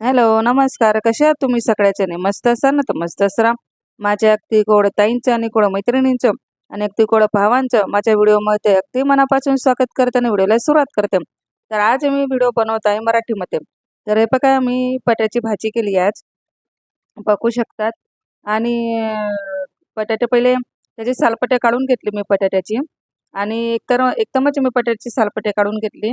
Hello नमस्कार. कशा आहात तुम्ही सगळ्याच्याने मस्त असाल ना? तर मस्त असरा. माझ्या अगदी गोड ताईंचं आणि गोड मैत्रिणींचं आणि अगदी गोड भावांचं माझ्या व्हिडिओमध्ये अगदी मनापासून स्वागत करते आणि व्हिडिओला सुरुवात करते. तर आज मी व्हिडिओ बनवत आहे मराठीमध्ये. तर हे बघा मी पट्याची भाजी केली आज. बघू शकतात. आणि बटाटे पहिले त्याचे सालपटे काढून घेतली मी बटाट्याची. आणि एकतर एकदमच मी बटाट्याची सालपटे काढून घेतली.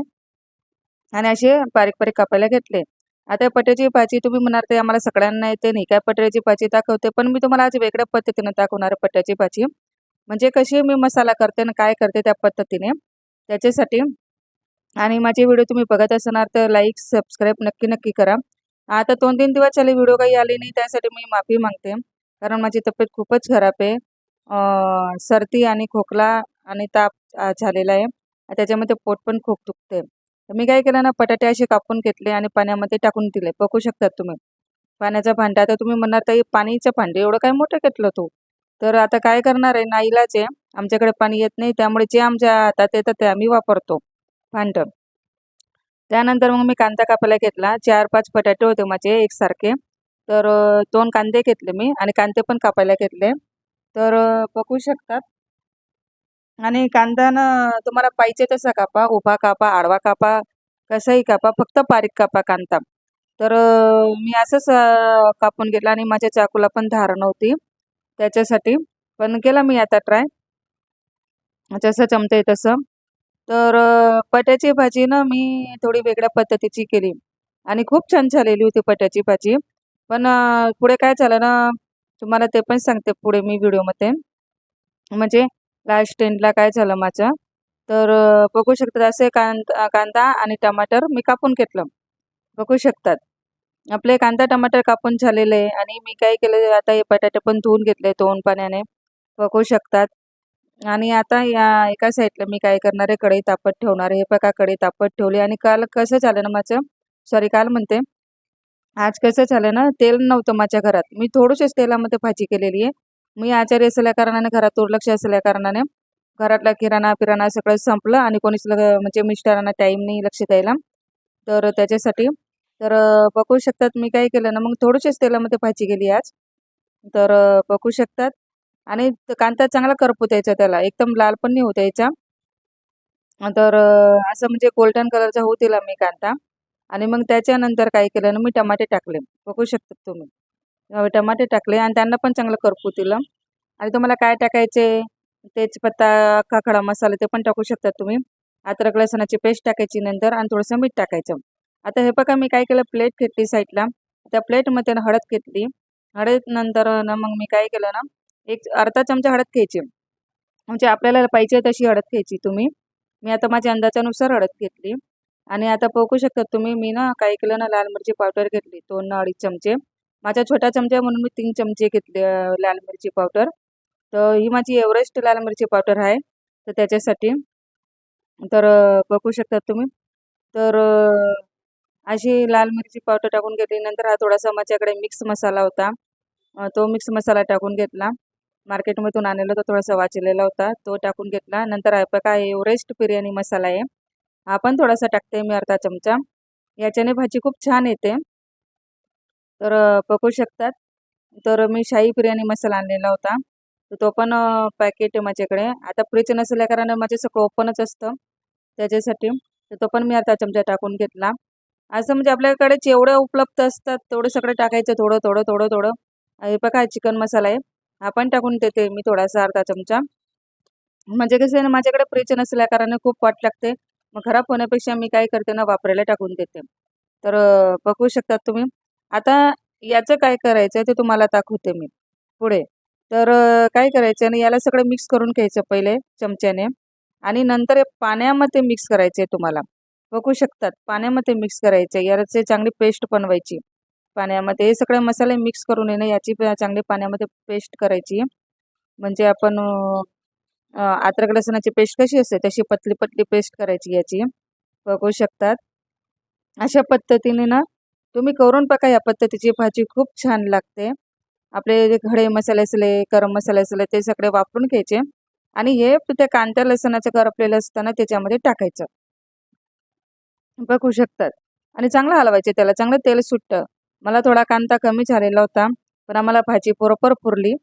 आणि असे बारीक बारीक कापायला घेतले. आता पटाची भाजी तुम्ही म्हणार ते आम्हाला सगळ्यांना येते नाही काय पटाची भाजी दाखवते पण मी तुम्हाला आज वेगळ्या पद्धतीने दाखवणार आहे पटाची भाजी म्हणजे कशी मी मसाला करते आणि काय करते त्या पद्धतीने त्याच्यासाठी. आणि माझे व्हिडिओ तुम्ही बघत असणार तर लाईक सबस्क्राईब नक्की नक्की करा. आता दोन तीन दिवस झाले व्हिडिओ काही आले नाही त्यासाठी मी माफी मागते कारण माझी तब्येत खूपच खराब आहे. सर्दी आणि खोकला आणि ताप झालेला आहे. त्याच्यामध्ये पोट पण खूप दुखते तर मी काय केलं ना बटाटे असे कापून घेतले आणि पाण्यामध्ये टाकून दिले. बघू शकतात तुम्ही. पाण्याचा भांडा आता तुम्ही म्हणणार ताई पाणीचं भांडे एवढं काय मोठं घेतलं तू? तर आता काय करणार आहे नाईलाज आहे. आमच्याकडे पाणी येत नाही त्यामुळे जे आमच्या हातात येतं ते आम्ही वापरतो. भांडं. त्यानंतर मग मी कांदा कापायला घेतला. चार पाच बटाटे होते माझे एकसारखे. तर दोन कांदे घेतले मी आणि कांदे पण कापायला घेतले. तर बघू शकतात. आणि कांदा ना तुम्हाला पाहिजे तसा कापा उभा कापा आडवा कापा कसाही कापा फक्त बारीक कापा कांदा. तर मी असंच कापून घेतला आणि माझ्या चाकूला पण धार नव्हती. त्याच्यासाठी पण केला मी आता ट्राय. जसं जमतंय तसं. तर पट्याची भाजी ना मी थोडी वेगळ्या पद्धतीची केली. आणि खूप छान झालेली होती पट्याची भाजी. पण पुढे काय झालं ना तुम्हाला ते पण सांगते पुढे मी व्हिडिओमध्ये. म्हणजे लास्ट एंडला काय झालं माझं? तर बघू शकतात असे कांदा कांदा आणि टमाटर मी कापून घेतलं. बघू शकतात. आपले कांदा टमाटर कापून झालेले आहे आणि मी काय केलं आता हे बटाटे पण धुवून घेतले दोन पाण्याने. बघू शकतात. आणि आता या एका साईडला मी काय करणार आहे कढई तापत ठेवणार आहे. हे बघा कढई तापत ठेवली आणि काल कसं झालं ना माझं? सॉरी काल म्हणते. आज कसं झालं ना तेल नव्हतं माझ्या घरात. मी थोडंसंच तेलामध्ये भाजी केलेली आहे. मी आचारी असल्या कारणाने घरात दुर्लक्ष असल्या कारणाने घरातला किराणा पिराणा सगळं संपलं आणि कोणीच लग म्हणजे मिस्टरांना टाईम नाही लक्ष द्यायला. तर त्याच्यासाठी तर बघू शकतात मी काय केलं ना मग थोडंसंच तेलामध्ये भाजी गेली आज. तर बघू शकतात. आणि कांदा चांगला करपू यायचा त्याला एकदम लाल पण नाही होऊ यायचा तर असं म्हणजे गोल्डन कलरचा होऊ दिला मी कांदा. आणि मग त्याच्यानंतर काय केलं ना मी टमाटे टाकले. बघू शकतात तुम्ही. टमाटे टाकले आणि त्यांना पण चांगलं करपू दिलं. आणि तुम्हाला काय टाकायचे? तेजपत्ता अख्खा खडा मसाला ते पण टाकू शकता तुम्ही. अद्रक लसणाची पेस्ट टाकायची नंतर आणि थोडंसं मीठ टाकायचं. आता हे बघा मी काय केलं? प्लेट घेतली साईडला. त्या प्लेटमध्ये ना हळद घेतली. हळद नंतर ना मग मी काय केलं ना एक अर्धा चमचा हळद घ्यायची. म्हणजे आपल्याला पाहिजे तशी हळद घ्यायची तुम्ही. मी आता माझ्या अंदाजानुसार हळद घेतली. आणि आता बघू शकता तुम्ही मी ना काय केलं ना लाल मिरची पावडर घेतली. दोन अडीच चमचे. माझा छोटा चमचा म्हणून मी तीन चमचे घेतले लाल मिरची पावडर. तर ही माझी एव्हरेस्ट लाल मिरची पावडर आहे. तर त्याच्यासाठी तर बघू शकता तुम्ही. तर अशी लाल मिरची पावडर टाकून घेतली. नंतर हा थोडासा माझ्याकडे मिक्स मसाला होता. तो मिक्स मसाला टाकून घेतला. मार्केटमधून आणलेला होता थोडासा वाचलेला होता. तो टाकून घेतला. नंतर हा बघा एव्हरेस्ट बिर्याणी मसाला आहे. हा पण थोडासा टाकते मी अर्धा चमचा. याच्याने भाजी खूप छान येते. तर पकवू शकतात. तर मी शाही बिर्याणी मसाला आणलेला होता. तर तो पण पॅकेट आहे माझ्याकडे. आता फ्रीज नसल्या कारण माझे सगळं ओपनच असतं त्याच्यासाठी. तर तो पण मी आता चमचा टाकून घेतला. असं म्हणजे आपल्याकडे जेवढं उपलब्ध असतात तेवढं सगळं टाकायचं. थोडं थोडं थोडं थोडं. हे बघा चिकन मसाला आहे. हा पण टाकून देते मी थोडासा अर्धा चमचा. म्हणजे कसं आहे ना माझ्याकडे फ्रीज नसल्या कारण खूप वाट लागते. मग खराब होण्यापेक्षा मी काय करते ना वापरायला टाकून देते. तर बघू शकतात तुम्ही. आता याचं काय करायचं ते तुम्हाला दाखवते मी. पुढे. तर काय करायचं आणि याला सगळं मिक्स करून घ्यायचं पहिले चमच्याने. आणि नंतर पाण्यामध्ये मिक्स करायचे तुम्हाला. बघू शकतात पाण्यामध्ये मिक्स करायचे याचे चांगली पेस्ट बनवायची. पाण्यामध्ये हे सगळे मसाले मिक्स करून आहे याची चांगली पाण्यामध्ये पेस्ट करायची. म्हणजे आपण अं, अद्रक लसणाची पेस्ट कशी असते तशी पतली पतली पेस्ट करायची याची. बघू शकतात. अशा पद्धतीने ना तुम्ही करून बघा या पद्धतीची भाजी खूप छान लागते. आपले जे खडे मसाले असले गरम मसाले असले ते सगळे वापरून घ्यायचे. आणि हे त्या कांद्या लसणाचं करपलेलं असताना त्याच्यामध्ये टाकायचं. बघू शकतात. आणि चांगलं हलवायचे त्याला. चांगलं तेल सुटतं. मला थोडा कांदा कमी झालेला होता पण आम्हाला भाजी बरोबर पुरली.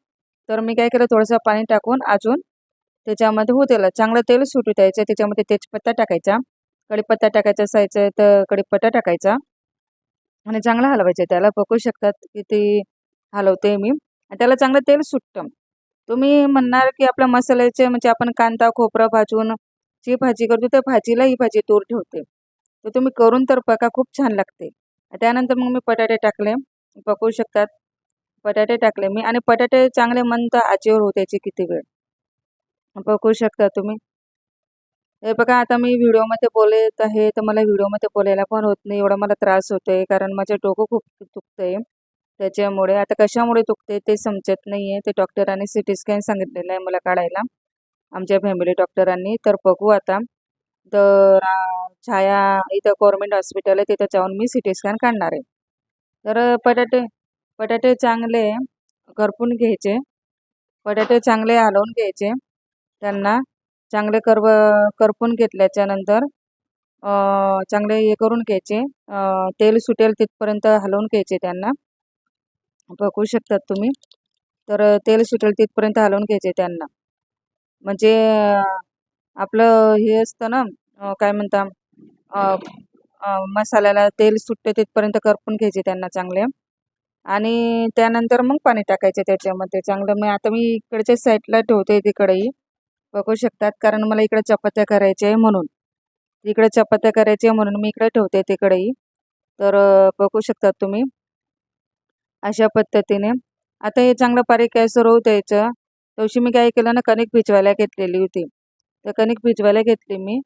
तर मी काय केलं थोडंसं पाणी टाकून अजून त्याच्यामध्ये हो त्याला चांगलं तेल सुटू द्यायचं. त्याच्यामध्ये तेजपत्ता टाकायचा. कढीपत्ता टाकायचा असायचं तर कढीपत्ता टाकायचा. आणि चांगलं हलवायचं त्याला पकवू शकतात किती हलवते मी. आणि त्याला चांगलं तेल सुटतं. तुम्ही म्हणणार की आपल्या मसाल्याचे म्हणजे आपण कांदा खोबरं भाजून जी भाजी करतो त्या भाजीला ही भाजी तूर ठेवते. तर तुम्ही करून तर बघा खूप छान लागते. त्यानंतर मग मी बटाटे टाकले. पकवू शकतात बटाटे टाकले मी. आणि बटाटे चांगले मंद आचेवर होत्याचे किती वेळ. पकवू शकता तुम्ही. हे बघा आता मी व्हिडिओमध्ये बोलत आहे तर मला व्हिडिओमध्ये बोलायला पण होत नाही एवढा मला त्रास होतो आहे कारण माझं डोकं खूप दुखतंय. त्याच्यामुळे आता कशामुळे दुखते ते समजत नाही आहे ते डॉक्टरांनी सी टी स्कॅन सांगितलेलं आहे मला काढायला आमच्या फॅमिली डॉक्टरांनी. तर बघू आता. तर छाया इथं गव्हर्मेंट हॉस्पिटल आहे तिथं जाऊन मी सी टी स्कॅन काढणार आहे. तर बटाटे बटाटे चांगले घरपून घ्यायचे. बटाटे चांगले हलवून घ्यायचे. त्यांना चांगले करव करपून घेतल्याच्या नंतर चांगले हे करून घ्यायचे. तेल सुटेल तिथपर्यंत हलवून घ्यायचे त्यांना. बघू शकतात तुम्ही. तर तेल सुटेल तिथपर्यंत हलवून घ्यायचे त्यांना. म्हणजे आपलं हे असतं ना काय म्हणता मसाल्याला तेल सुटते तिथपर्यंत करपून घ्यायचे त्यांना चांगले. आणि त्यानंतर मग पाणी टाकायचे त्याच्यामध्ये चांगलं. मग आता मी इकडच्या साईडला ठेवते तिकडेही. बघू शकतात. कारण मला इकडे चपात्या करायच्या आहे म्हणून. इकडे चपात्या करायच्या म्हणून मी इकडे ठेवते तिकडेही. तर बघू शकतात तुम्ही. अशा पद्धतीने. आता हे चांगलं बारीक गॅसवर होऊ द्यायचं. तशी मी काय केलं ना कणिक भिजवायला घेतलेली होती. तर कणिक भिजवायला घेतली मी.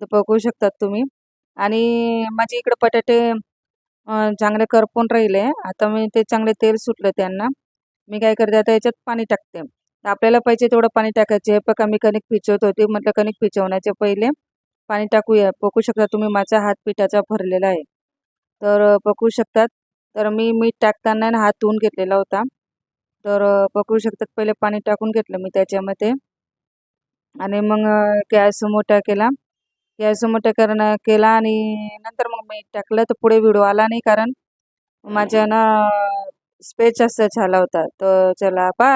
तर बघू शकतात तुम्ही. आणि माझे इकडे बटाटे चांगले करपून राहिले. आता मी ते चांगले तेल सुटलं त्यांना. मी काय करते आता याच्यात पाणी टाकते. आपल्याला पाहिजे तेवढं पाणी टाकायचे. बघा मी कणिक पिचवत होती. म्हटलं कणिक पिचवण्याच्या पहिले पाणी टाकूया. बघू शकता तुम्ही माझा हात पिठाचा भरलेला आहे. तर बघू शकतात. तर मी मीठ टाकताना हात धुवून घेतलेला होता. तर बघू शकतात पहिले पाणी टाकून घेतलं मी त्याच्यामध्ये. आणि मग गॅस मोठा केला. गॅस मोठा करणं केला आणि नंतर मग मी टाकलं. तर पुढे व्हिडिओ आला नाही कारण माझ्या ना स्पेच जास्त झाला होता. तर चला बा